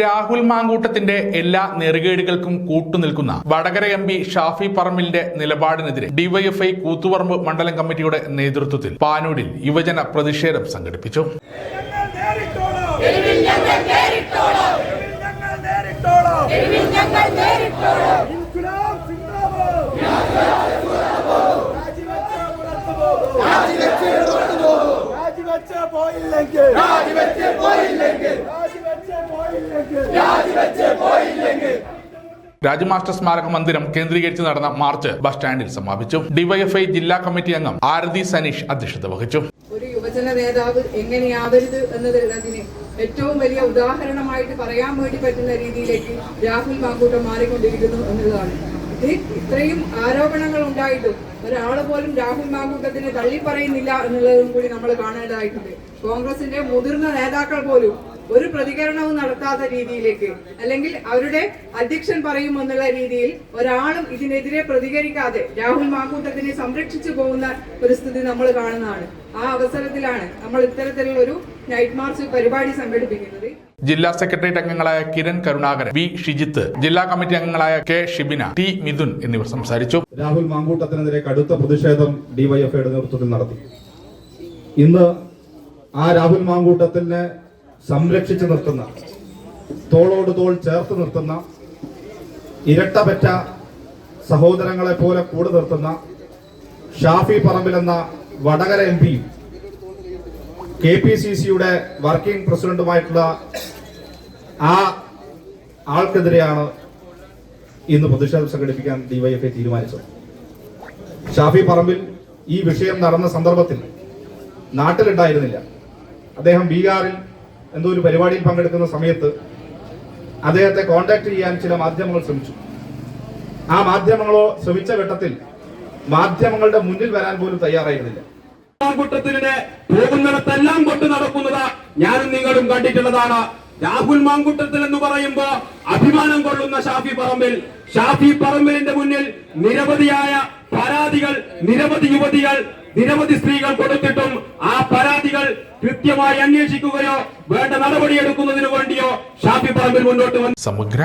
രാഹുൽ മാങ്കൂട്ടത്തിന്റെ എല്ലാ നെറുകേടുകൾക്കും കൂട്ടുനിൽക്കുന്ന വടകര എം പി ഷാഫി പറമ്പിലിന്റെ നിലപാടിനെതിരെ ഡിവൈഎഫ്ഐ കൂത്തുപറമ്പ് മണ്ഡലം കമ്മിറ്റിയുടെ നേതൃത്വത്തിൽ പാനൂരിൽ യുവജന പ്രതിഷേധം സംഘടിപ്പിച്ചു. രാജിവെച്ച് പോയില്ലെങ്കിൽ. രാജിവെച്ച് പോയില്ലെങ്കിൽ. രാജമാസ്റ്റർ സ്മാരക മന്ദിരം കേന്ദ്രീകരിച്ച് നടന്ന മാർച്ച് ബസ് സ്റ്റാൻഡിൽ സമാപിച്ചു. ഡിവൈഎഫ്ഐ ജില്ലാ കമ്മിറ്റി അംഗം ആരതി സനീഷ് അധ്യക്ഷത വഹിച്ചു. ഒരു യുവജന നേതാവ് എങ്ങനെയാവരുത് എന്നതിന് ഏറ്റവും വലിയ ഉദാഹരണമായിട്ട് പറയാൻ വേണ്ടി പറ്റുന്ന രീതിയിലേക്ക് രാഹുൽ മാങ്കൂട്ടം മാറിക്കൊണ്ടിരിക്കുന്നു എന്നുള്ളതാണ്. ഇത്രയും ആരോപണങ്ങൾ ഉണ്ടായിട്ടും ഒരാൾ പോലും രാഹുൽ മാങ്കൂട്ടത്തിനെ തള്ളിപ്പറയുന്നില്ല എന്നുള്ളതും കൂടി നമ്മൾ കാണേണ്ടതായിട്ടുണ്ട്. കോൺഗ്രസിന്റെ മുതിർന്ന നേതാക്കൾ പോലും ഒരു പ്രതികരണവും നടത്താത്ത രീതിയിലേക്ക് അല്ലെങ്കിൽ അവരുടെ അധ്യക്ഷൻ പറയുമെന്നുള്ള രീതിയിൽ ഒരാളും ഇതിനെതിരെ പ്രതികരിക്കാതെ രാഹുൽ മാക്കൂട്ടത്തിനെ സംരക്ഷിച്ചു പോകുന്ന ഒരു സ്ഥിതി നമ്മൾ കാണുന്നതാണ്. ആ അവസരത്തിലാണ് നമ്മൾ ഇത്തരത്തിലുള്ള ഒരു നൈറ്റ് മാർച്ച് പരിപാടി സംഘടിപ്പിക്കുന്നത്. ജില്ലാ സെക്രട്ടേറിയറ്റ് അംഗങ്ങളായ കിരൺ കരുണാകരൻ വി. ഷിജിത്ത് ജില്ലാ കമ്മിറ്റി അംഗങ്ങളായ കെ. ഷിബിന ടി. മിഥുൻ എന്നിവർ സംസാരിച്ചു. രാഹുൽ മാങ്കൂട്ടത്തിനെതിരെ കടുത്ത പ്രതിഷേധം ഡിവൈഎഫ്ഐയുടെ നേതൃത്വത്തിൽ നടത്തി. ഇന്ന് ആ രാഹുൽ മാങ്കൂട്ടത്തിനെ സംരക്ഷിച്ചു നിർത്തുന്ന തോളോട് തോൾ ചേർത്ത് നിർത്തുന്ന ഇരട്ടപറ്റ സഹോദരങ്ങളെ പോലെ കൂടെ നിർത്തുന്ന ഷാഫി പറമ്പിൽ എന്ന വടകര എം പിയും കെ പി സി സിയുടെ വർക്കിംഗ് പ്രസിഡന്റുമായിട്ടുള്ള ആ ആൾക്കെതിരെയാണ് ഇന്ന് പ്രതിഷേധം സംഘടിപ്പിക്കാൻ ഡിവൈഎഫ്ഐ തീരുമാനിച്ചത്. ഷാഫി പറമ്പിൽ ഈ വിഷയം നടന്ന സന്ദർഭത്തിൽ നാട്ടിലുണ്ടായിരുന്നില്ല. അദ്ദേഹം ബീഹാറിൽ എന്തോ ഒരു പരിപാടിയിൽ പങ്കെടുക്കുന്ന സമയത്ത് അദ്ദേഹത്തെ കോണ്ടാക്ട് ചെയ്യാൻ ചില മാധ്യമങ്ങൾ ശ്രമിച്ചു. ആ മാധ്യമങ്ങളോ ശ്രമിച്ച ഘട്ടത്തിൽ മാധ്യമങ്ങളുടെ മുന്നിൽ വരാൻ പോലും തയ്യാറായിരുന്നില്ല. മാങ്കുട്ടത്തിന് പോകുന്നിടത്തെല്ലാം കൊണ്ട് നടക്കുന്നത് ഞാനും നിങ്ങളും കണ്ടിട്ടുള്ളതാണ്. രാഹുൽ മാങ്കുട്ടത്തിൽ എന്ന് പറയുമ്പോ അഭിമാനം കൊള്ളുന്ന ഷാഫി പറമ്പിൽ. ഷാഫി പറമ്പിലിന്റെ മുന്നിൽ നിരവധിയായ പരാതികൾ നിരവധി യുവതികൾ നിരവധി സ്ത്രീകൾ കൊടുത്തിട്ടും ആ പരാതികൾ കൃത്യമായി അന്വേഷിക്കുകയോ വേണ്ട നടപടിയെടുക്കുന്നതിനു വേണ്ടിയോ ഷാഫി പറമ്പിൽ മുന്നോട്ട് വന്നു സമഗ്ര